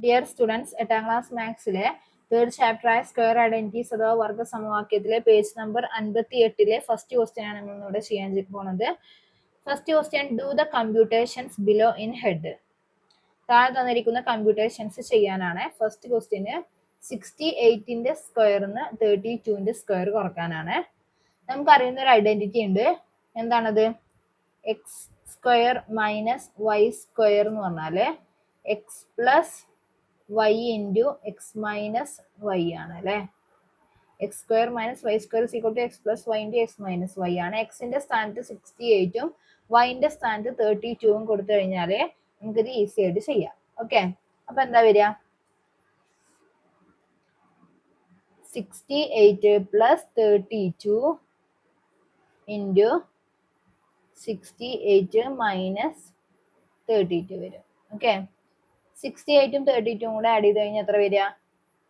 Dear students എട്ടാം class മാത്സിലെ third chapter ചാപ്റ്ററായ സ്ക്വയർ ഐഡന്റിറ്റീസ് അഥവാ വർഗ സമവാക്യത്തിലെ പേജ് നമ്പർ അൻപത്തി എട്ടിലെ ഫസ്റ്റ് ക്വസ്റ്റ്യൻ ആണ് നമ്മൾ ഇവിടെ ചെയ്യാൻ പോകുന്നത് first question do the computations below in head താഴെ തന്നിരിക്കുന്ന കമ്പ്യൂട്ടേഷൻസ് ചെയ്യാനാണ്. ഫസ്റ്റ് ക്വസ്റ്റ്യന് സിക്സ്റ്റി എയ്റ്റിന്റെ സ്ക്വയറിന് തേർട്ടി ടുവിന്റെ സ്ക്വയർ കുറക്കാനാണ്. നമുക്കറിയുന്ന ഒരു ഐഡന്റിറ്റി ഉണ്ട്. എന്താണത്? X square minus y square എന്ന് പറഞ്ഞാൽ x plus y into x minus y ആണ് അല്ലേ? X square minus y square equal to x plus y into x minus y ആണ്. എക്സിന്റെ സ്ഥാനത്ത് സിക്സ്റ്റി എയ്റ്റും വൈന്റെ സ്ഥാനത്ത് തേർട്ടി ടുവും കൊടുത്തു കഴിഞ്ഞാൽ നമുക്കിത് ഈസി ആയിട്ട് ചെയ്യാം. ഓക്കെ അപ്പൊ എന്താ വരിക? Sixty eight plus thirty two into sixty eight minus thirty two വരും. ഓക്കെ സിക്സ്റ്റി എയ്റ്റും തേർട്ടി ടുവും കൂടെ ആഡ് ചെയ്ത് കഴിഞ്ഞാൽ എത്ര വരിക?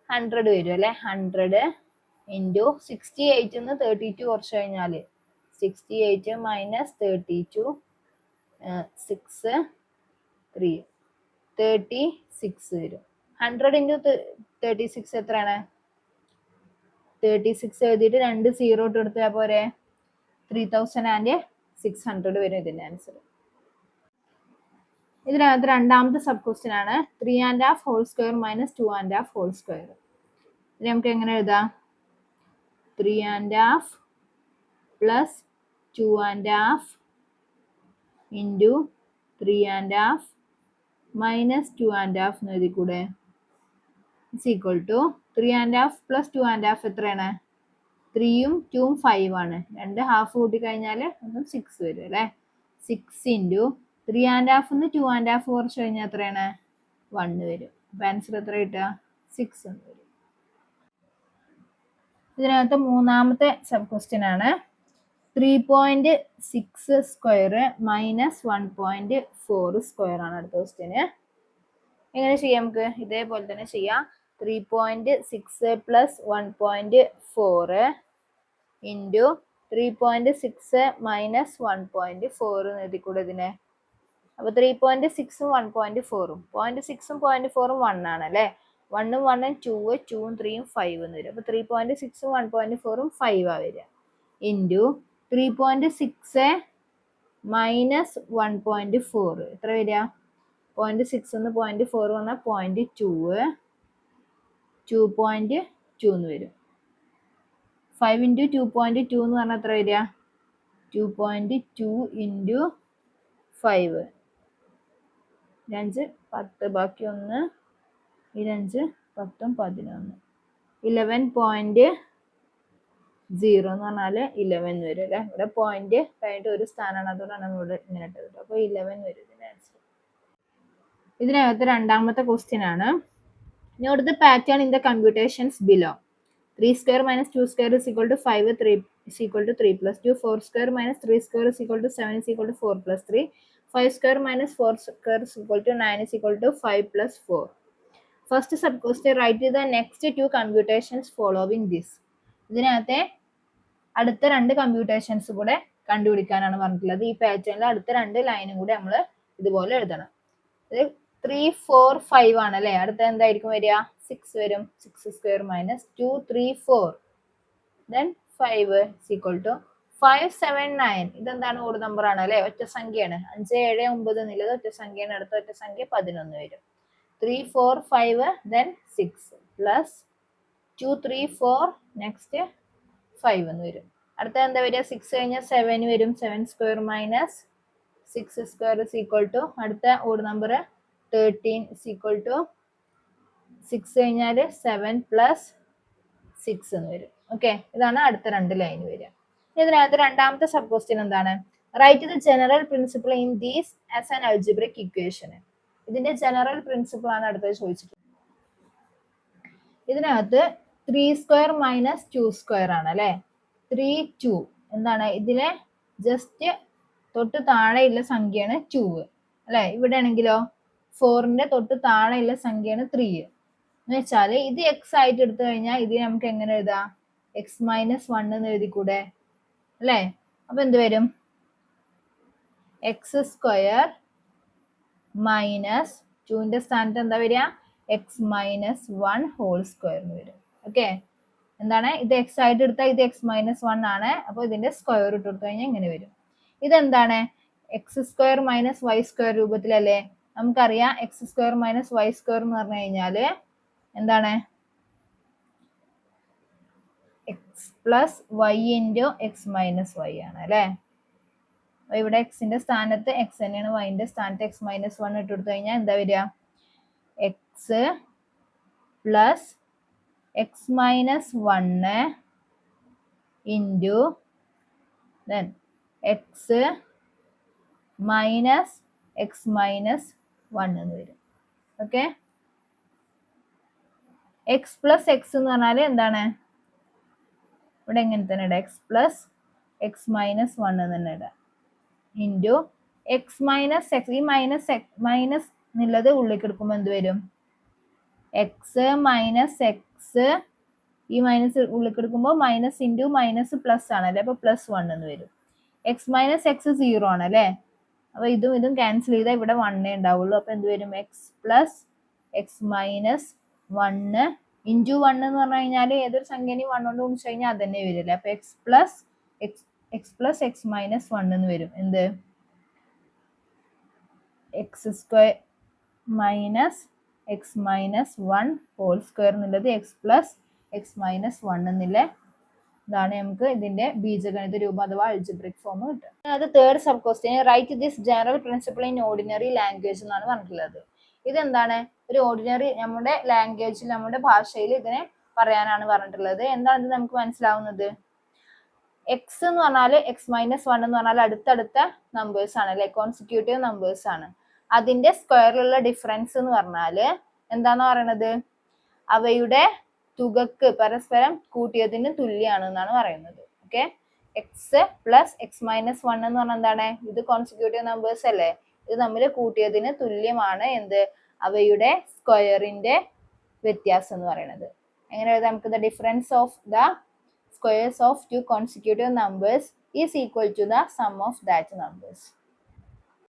ഹൺഡ്രഡ് വരും അല്ലേ? ഹൺഡ്രഡ് ഇന്റു സിക്സ്റ്റി എയ്റ്റിൽ നിന്ന് തേർട്ടി ടു കുറച്ച് കഴിഞ്ഞാൽ sixty eight minus thirty two six three thirty six വരും. ഹൺഡ്രഡ് ഇന്റു തേർട്ടി സിക്സ് എത്രയാണ്? തേർട്ടി സിക്സ് എഴുതിയിട്ട് രണ്ട് സീറോ ഇട്ട് എടുത്താൽ പോരെ? Three thousand and six hundred വരും ഇതിന്റെ ആൻസർ ഇതിനകത്ത് രണ്ടാമത്തെ സബ് ക്വസ്റ്റ്യൻ ആണ് three and half whole square minus two and half whole square ഇത് നമുക്ക് എങ്ങനെ എഴുതാം? Three and half plus two and half into three and half minus two and half എന്ന് എഴുതി കൂടെ? It's equal to three and half plus two and half എത്രയാണ്? ത്രീയും ടൂവും ഫൈവ് ആണ്. രണ്ട് ഹാഫ് കൂട്ടി കഴിഞ്ഞാൽ ഒന്നും സിക്സ് വരും അല്ലേ? Six into three and half നിന്ന് ടു ആൻഡ് ഹാഫ് കുറച്ച് കഴിഞ്ഞാൽ എത്രയാണ്? വണ്ണ് വരും. അപ്പം ആൻസർ എത്ര കിട്ടുക? സിക്സ് എന്ന് വരും. ഇതിനകത്ത് മൂന്നാമത്തെ സബ് ക്വസ്റ്റ്യൻ ആണ്. Three point six square minus one point four square ആണ് അടുത്ത ക്വസ്റ്റ്യന് എങ്ങനെ ചെയ്യാം നമുക്ക്? ഇതേപോലെ തന്നെ ചെയ്യാം. Three point six plus one point four into three point six minus one point four എഴുതി കൂടെ ഇതിനെ? അപ്പോൾ ത്രീ പോയിന്റ് സിക്സും വൺ പോയിന്റ് ഫോറും പോയിന്റ് സിക്സും പോയിന്റ് ഫോറും വൺ ആണ് അല്ലേ വണ്ണും വണ്ണും ടൂ ടൂവും ത്രീയും ഫൈവ് എന്ന് വരും. അപ്പോൾ ത്രീ പോയിന്റ് സിക്സും വൺ പോയിന്റ് ഫോറും ഫൈവ് ആ വരിക. Into three point six minus one point four എത്ര വരിക? പോയിന്റ് സിക്സ് എന്ന് പോയിന്റ് ഫോർ വന്നാൽ point two two point two എന്ന് വരും. Five into two point two എന്ന് പറഞ്ഞാൽ എത്ര വരിക? Two point two into five രഞ്ച് പത്ത് ബാക്കി ഒന്ന് ഇരഞ്ച് പത്തും പതിനൊന്ന്. ഇലവൻ പോയിന്റ് സീറോ എന്ന് പറഞ്ഞാൽ ഇലവൻ വരും അല്ലേ? ഇവിടെ പോയിന്റ് കഴിഞ്ഞിട്ട് ഒരു സ്ഥാനമാണ് അതുകൊണ്ടാണ് നമ്മൾ ഇങ്ങനെ ഇട്ടത് അപ്പോൾ ഇലവൻ വരും ഇതിന്റെ ആൻസർ ഇതിനകത്ത് രണ്ടാമത്തെ ക്വസ്റ്റ്യൻ ആണ്. Note pattern in the computations below three square minus two square is equal to five three is equal to three plus two four square minus three square is equal to seven is equal to four plus three five square minus four square is equal to nine is equal to five plus four first sub question write the next two computations following this ഇതിനകത്തെ അടുത്ത രണ്ട് computations കൂടെ കണ്ടുപിടിക്കാനാണ് പറഞ്ഞിട്ടുള്ളത്. ഈ പാറ്റേണിൽ അടുത്ത രണ്ട് ലൈനും കൂടെ നമ്മൾ ഇതുപോലെ എഴുതണം. ഇത് ത്രീ ഫോർ ഫൈവ് ആണ് അല്ലേ? അടുത്ത എന്തായിരിക്കും വരിക? സിക്സ് വരും. Six square minus two three four then five is equal to five seven nine ഇതെന്താണ് ഓട് നമ്പർ ആണ് അല്ലെ? ഒറ്റ സംഖ്യയാണ്. അഞ്ച് ഏഴ് ഒമ്പത് എന്നുള്ളത് ഒറ്റ സംഖ്യയാണ്. അടുത്ത ഒറ്റ സംഖ്യ പതിനൊന്ന് വരും. Three four five then six plus two three four next five എന്ന് വരും. അടുത്ത എന്താ വരിക? സിക്സ് കഴിഞ്ഞാൽ സെവൻ വരും. Seven square minus six square is equal to അടുത്ത odd number thirteen is equal to six കഴിഞ്ഞാൽ സെവൻ പ്ലസ് സിക്സ് എന്ന് വരും. ഓക്കെ ഇതാണ് അടുത്ത രണ്ട് ലൈൻ വരിക. ഇതിനകത്ത് രണ്ടാമത്തെ സബ് ക്വസ്റ്റ്യൻ എന്താണ്? Write the general principle in these as an algebraic equation ഇതിന്റെ ജനറൽ പ്രിൻസിപ്പിൾ ആണ് അടുത്തത് ചോദിച്ചിട്ടുള്ളത്. ഇതിനകത്ത് three square minus two square ആണ് അല്ലെ? ത്രീ ടു എന്താണ്? ഇതിലെ ജസ്റ്റ് തൊട്ട് താഴെയുള്ള സംഖ്യയാണ് ടു അല്ലെ? ഇവിടെ ആണെങ്കിലോ? ഫോറിന്റെ തൊട്ട് താഴെയുള്ള സംഖ്യയാണ് ത്രീ എന്ന് വെച്ചാൽ ഇത് എക്സ് ആയിട്ട് എടുത്തു കഴിഞ്ഞാൽ ഇത് നമുക്ക് എങ്ങനെ എഴുതാം? എക്സ് മൈനസ് വൺ എന്ന് എഴുതിക്കൂടെ? അല്ലേ? അപ്പൊ എന്ത് വരും? എക്സ് സ്ക്വയർ മൈനസ് ടുവിന്റെ സ്ഥാനത്ത് എന്താ വരിക? X minus one whole square എന്ന് വരും. ഓക്കെ എന്താണ്? ഇത് എക്സ് ആയിട്ട് എടുത്താൽ ഇത് എക്സ് മൈനസ് വൺ ആണ്. അപ്പോൾ ഇതിന്റെ സ്ക്വയർ ഇട്ട് കൊടുത്തു കഴിഞ്ഞാൽ ഇങ്ങനെ വരും. ഇതെന്താണ്? X square minus y square രൂപത്തിലല്ലേ? നമുക്കറിയാം x square minus y square എന്ന് പറഞ്ഞു കഴിഞ്ഞാൽ എന്താണ്? X plus y into x minus y ആണ് അല്ലേ? ഇവിടെ എക്സിന്റെ സ്ഥാനത്ത് എക്സ് തന്നെയാണ് വൈന്റെ സ്ഥാനത്ത് എക്സ് മൈനസ് വൺ ഇട്ട് കൊടുത്തു കഴിഞ്ഞാൽ എന്താ വരിക? X plus x minus one into then x minus x minus one എന്ന് വരും. ഓക്കെ എക്സ് പ്ലസ് എക്സ് എന്ന് പറഞ്ഞാൽ എന്താണ്? ഇവിടെ എങ്ങനെ തന്നെ ഇടാം? X plus x minus one തന്നെ ഇടാം. ഇന്റു എക്സ് മൈനസ് എക്സ് ഈ മൈനസ് മൈനസ് എന്നുള്ളത് ഉള്ളിലേക്ക് എടുക്കുമ്പോൾ എന്ത് വരും? എക്സ് മൈനസ് എക്സ് ഈ മൈനസ് ഉള്ളിലേക്ക് എടുക്കുമ്പോൾ മൈനസ് ഇന്റു മൈനസ് പ്ലസ് ആണല്ലേ അപ്പോൾ പ്ലസ് വൺ എന്ന് വരും. എക്സ് മൈനസ് എക്സ് സീറോ ആണ് അല്ലേ? അപ്പോൾ ഇതും ഇതും ക്യാൻസൽ ചെയ്താൽ ഇവിടെ വണ്ണേ ഉണ്ടാവുള്ളൂ. അപ്പോൾ എന്ത് വരും? X plus x minus one into one എന്ന് പറഞ്ഞു കഴിഞ്ഞാൽ ഏതൊരു സംഖ്യനെയും വൺ കൊണ്ട് ഗുണിച്ചു കഴിഞ്ഞാൽ അത് തന്നെ വരില്ല? അപ്പൊ x plus x x plus x minus one എന്ന് വരും. എന്ത്? X square minus x minus one whole square എന്നുള്ളത് x plus x minus one എന്നില്ലേ? ഇതാണ് നമുക്ക് ഇതിന്റെ ബീജഗണിത രൂപം അഥവാ അൾജിബ്രിക് ഫോം കിട്ടുക. അത് third sub question right this general principle in ordinary language എന്നാണ് പറഞ്ഞിട്ടുള്ളത്. ഇതെന്താണ്? ഒരു ഓർഡിനറി നമ്മുടെ ലാംഗ്വേജിൽ നമ്മുടെ ഭാഷയിൽ ഇതിനെ പറയാനാണ് പറഞ്ഞിട്ടുള്ളത്. എന്താണ് ഇത് നമുക്ക് മനസ്സിലാവുന്നത്? എക്സ് എന്ന് പറഞ്ഞാൽ എക്സ് മൈനസ് വൺ എന്ന് പറഞ്ഞാൽ അടുത്തടുത്ത നമ്പേഴ്സ് ആണ് അല്ലെ? കോൺസിക്യൂട്ടീവ് നമ്പേഴ്സ് ആണ്. അതിന്റെ സ്ക്വയറിലുള്ള ഡിഫറൻസ് എന്ന് പറഞ്ഞാൽ എന്താന്ന് പറയണത്? അവയുടെ തുകക്ക് പരസ്പരം കൂട്ടിയതിന് തുല്യമാണ് എന്നാണ് പറയുന്നത്. Okay x plus x minus one എന്ന് പറഞ്ഞാൽ എന്താണ്? ഇത് കോൺസിക്യൂട്ടീവ് നമ്പേഴ്സ് അല്ലേ? ഇത് തമ്മിൽ കൂട്ടിയതിന് തുല്യമാണ് എന്ത്? അവയുടെ സ്ക്വയറിന്റെ വ്യത്യാസം എന്ന് പറയുന്നത്. എങ്ങനെ എഴുതാം? നമുക്ക് the difference of the squares of two consecutive numbers is equal to the sum of that numbers.